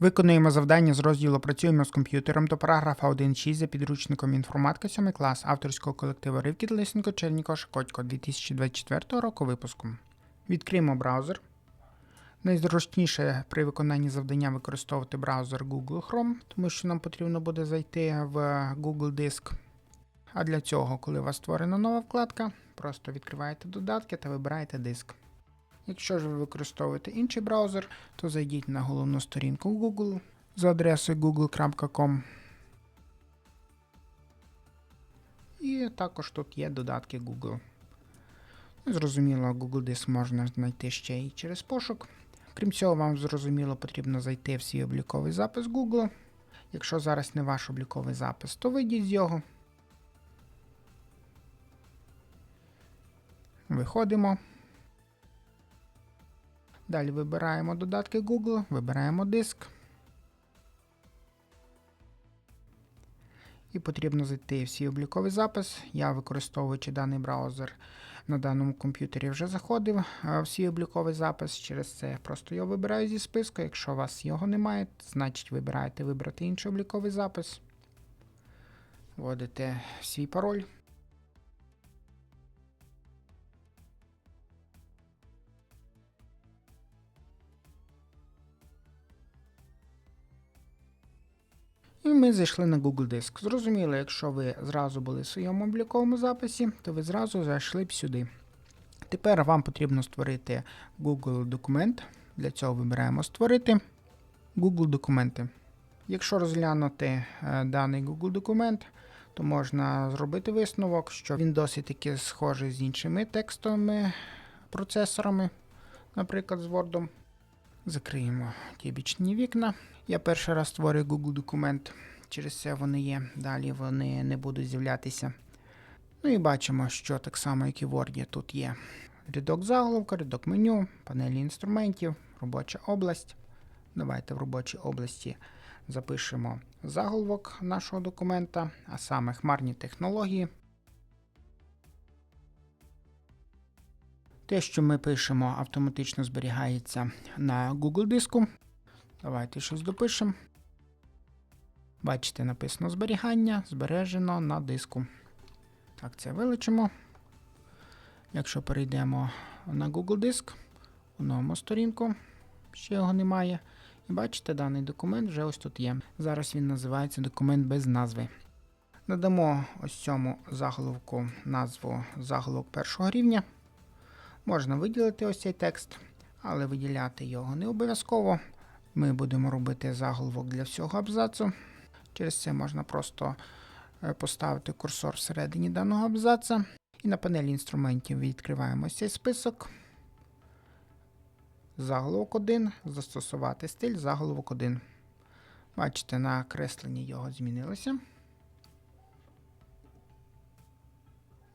Виконуємо завдання з розділу Працюємо з комп'ютером до параграфа 1.6 за підручником інформатика 7 клас авторського колективу Ривкіт Лисенко Черніко Шкодько 2024 року випуску. Відкриємо браузер. Найзручніше при виконанні завдання використовувати браузер Google Chrome, тому що нам потрібно буде зайти в Google Диск. А для цього, коли у вас створена нова вкладка, просто відкриваєте додатки та вибираєте диск. Якщо ж ви використовуєте інший браузер, то зайдіть на головну сторінку Google за адресою google.com. І також тут є додатки Google. Ну, Зрозуміло, Google Диск можна знайти ще і через пошук. Крім цього, вам зрозуміло потрібно зайти в свій обліковий запис Google. Якщо зараз не ваш обліковий запис, то вийдіть з його. Виходимо. Далі вибираємо додатки Google, вибираємо диск. І потрібно зайти в свій обліковий запис. Я, використовуючи даний браузер на даному комп'ютері, вже заходив в свій обліковий запис. Через це просто його вибираю зі списку. Якщо у вас його немає, значить вибираєте вибрати інший обліковий запис. Вводите свій пароль. І ми зайшли на Google Диск. Зрозуміло, якщо ви зразу були в своєму обліковому записі, то ви зразу зайшли б сюди. Тепер вам потрібно створити Google документ. Для цього вибираємо Створити Google документи. Якщо розглянути е, даний Google документ, то можна зробити висновок, що він досить таки схожий з іншими текстовими процесорами, наприклад, з Word. Закриємо ті бічні вікна. Я перший раз створюю Google документ. Через це вони є. Далі вони не будуть з'являтися. Ну і бачимо, що так само, як і в Word, тут є рядок заголовка, рядок меню, панелі інструментів, робоча область. Давайте в робочій області запишемо заголовок нашого документа, а саме хмарні технології. Те, що ми пишемо, автоматично зберігається на Google диску. Давайте щось допишемо. Бачите, написано зберігання, збережено на диску. Так, це вилучимо. Якщо перейдемо на Google диск, оновимо сторінку, ще його немає. І бачите, даний документ вже ось тут є. Зараз він називається документ без назви. Надамо ось цьому заголовку назву заголовок першого рівня. Можна виділити ось цей текст, але виділяти його не обов'язково. Ми будемо робити заголовок для всього абзацу. Через це можна просто е, поставити курсор всередині даного абзаца. І на панелі інструментів відкриваємо цей список. Заголовок 1. Застосувати стиль заголовок 1. Бачите, на кресленні його змінилося.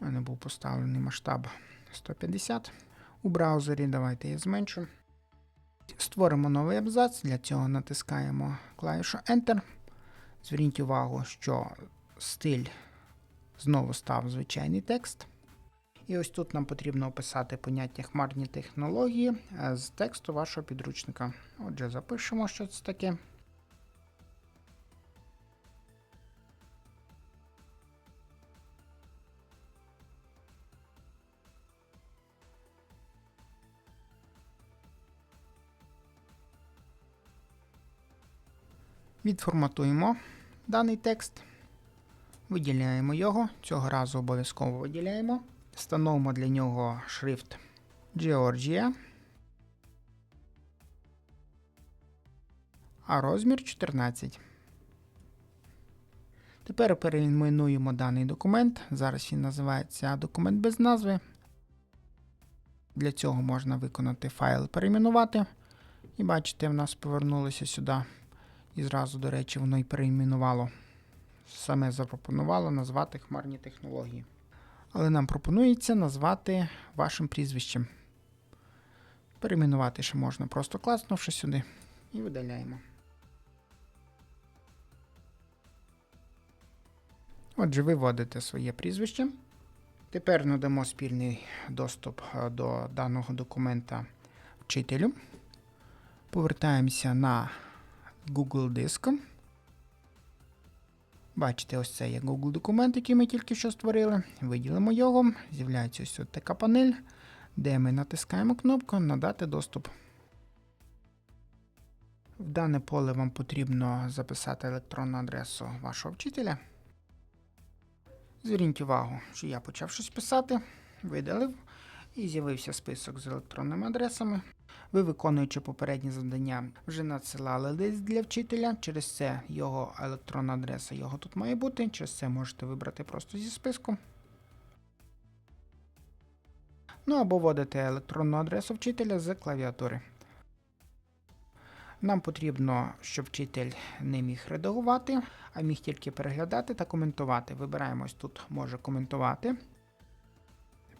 У мене був поставлений масштаб 150. У браузері давайте я зменшу. Створимо новий абзац. Для цього натискаємо клавішу Enter. Зверніть увагу, що стиль знову став звичайний текст. І ось тут нам потрібно описати поняття хмарні технології з тексту вашого підручника. Отже, запишемо, що це таке. Відформатуємо даний текст, виділяємо його, цього разу обов'язково виділяємо. Встановимо для нього шрифт Georgia. А розмір 14. Тепер перейменуємо даний документ. Зараз він називається документ без назви. Для цього можна виконати файл перейменувати. І бачите, в нас повернулося сюди. І зразу, до речі, воно і перейменувало. Саме запропонувало назвати хмарні технології. Але нам пропонується назвати вашим прізвищем. Перейменувати ще можна, просто класнувши сюди, і видаляємо. Отже, ви вводите своє прізвище. Тепер надамо спільний доступ е, до даного документа вчителю. Повертаємося на Google Диск. Бачите, ось це є Google документ, який ми тільки що створили. Виділимо його. З'являється ось така панель, де ми натискаємо кнопку Надати доступ. В дане поле вам потрібно записати електронну адресу вашого вчителя. Зверніть увагу, що я почав щось писати, видалив і з'явився список з електронними адресами. Ви, виконуючи попередні завдання, вже надсилали лист для вчителя. Через це його електронна адреса його тут має бути. Через це можете вибрати просто зі списку. Ну або вводите електронну адресу вчителя з клавіатури. Нам потрібно, щоб вчитель не міг редагувати, а міг тільки переглядати та коментувати. Вибираємо ось тут може коментувати.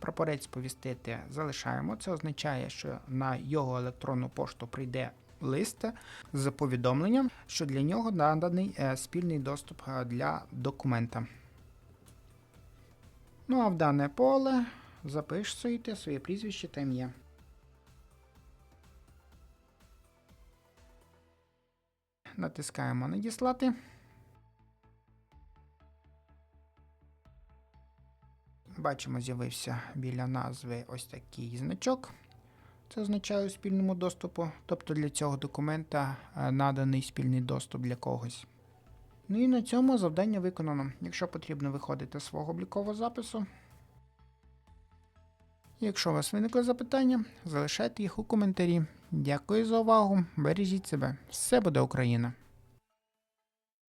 Прапорець повістити залишаємо. Це означає, що на його електронну пошту прийде лист з повідомленням, що для нього наданий е, спільний доступ е, для документа. Ну а в дане поле записуєте своє прізвище та ім'я. Натискаємо Надіслати. Бачимо, з'явився біля назви ось такий значок. Це означає у спільному доступу. Тобто для цього документа е, наданий спільний доступ для когось. Ну і на цьому завдання виконано. Якщо потрібно виходити з свого облікового запису. Якщо у вас виникли запитання, залишайте їх у коментарі. Дякую за увагу. Бережіть себе. Все буде Україна!